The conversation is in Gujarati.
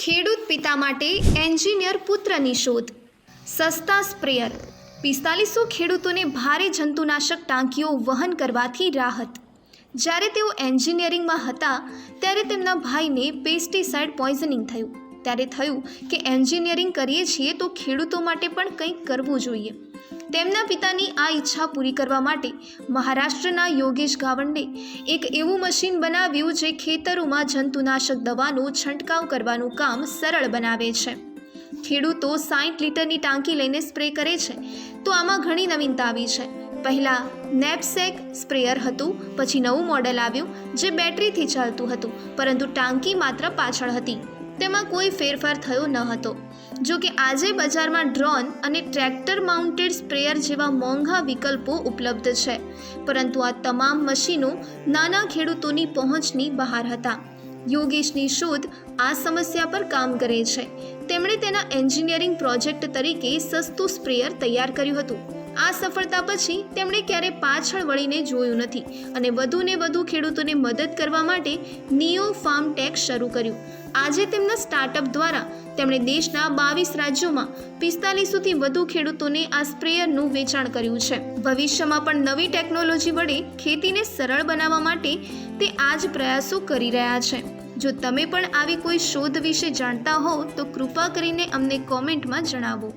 ખેડૂત પિતા માટે એન્જિનિયર પુત્રની શોધ. સસ્તા સ્પ્રેયર. પિસ્તાલીસો ખેડૂતોને ભારે જંતુનાશક ટાંકીઓ વહન કરવાથી રાહત. જ્યારે તેઓ એન્જિનિયરિંગમાં હતા, ત્યારે તેમના ભાઈને પેસ્ટિસાઇડ પોઈઝનિંગ થયું. ત્યારે થયું કે એન્જિનિયરિંગ કરીએ છીએ તો ખેડૂતો માટે પણ કંઈક કરવું જોઈએ. તેમના પિતાની આ ઈચ્છા પૂરી કરવા માટે મહારાષ્ટ્રના યોગેશ ગાવંડે એક એવું મશીન બનાવ્યું જે ખેતરોમાં જંતુનાશક દવાનો છંટકાવ કરવાનું કામ સરળ બનાવે છે. ખેડૂતો સાઠ લીટરની ટાંકી લઈને સ્પ્રે કરે છે. તો આમાં ઘણી નવીનતા આવી છે. પહેલાં નેપસેક સ્પ્રેયર હતું, પછી નવું મોડેલ આવ્યું જે બેટરીથી ચાલતું હતું, પરંતુ ટાંકી માત્ર પાછળ હતી. તેમાં કોઈ ફેરફાર થયો ન હતો. જો કે આજે બજારમાં ડ્રોન અને ટ્રેક્ટર માઉન્ટેડ સ્પ્રેયર જેવા મોંઘા વિકલ્પો ઉપલબ્ધ છે. પરંતુ આ તમામ મશીનો નાના ખેડૂતોની પહોંચની બહાર હતા. યોગેશની શોધ આ સમસ્યા પર કામ કરે છે. તેમણે તેના એન્જિનિયરિંગ પ્રોજેક્ટ તરીકે સસ્તું સ્પ્રેયર તૈયાર કર્યું હતું. આ સફળતા પછી તેમણે ક્યારે પાછળ વળીને જોયું નથી અને વધુને વધુ ખેડૂતોને મદદ કરવા માટે નિયો ફાર્મ ટેક શરૂ કર્યું. આજે તેમના સ્ટાર્ટઅપ દ્વારા તેમણે દેશના બાવીસ રાજ્યોમાં પિસ્તાલીસોથી વધુ ખેડૂતોને આ સ્પ્રેયરનું વેચાણ કર્યું છે. ભવિષ્યમાં પણ નવી ટેકનોલોજી વડે ખેતીને સરળ બનાવવા માટે તે આ જ પ્રયાસો કરી રહ્યા છે. જો તમે પણ આવી કોઈ શોધ વિશે જાણતા હો તો કૃપા કરીને અમને કોમેન્ટમાં જણાવો.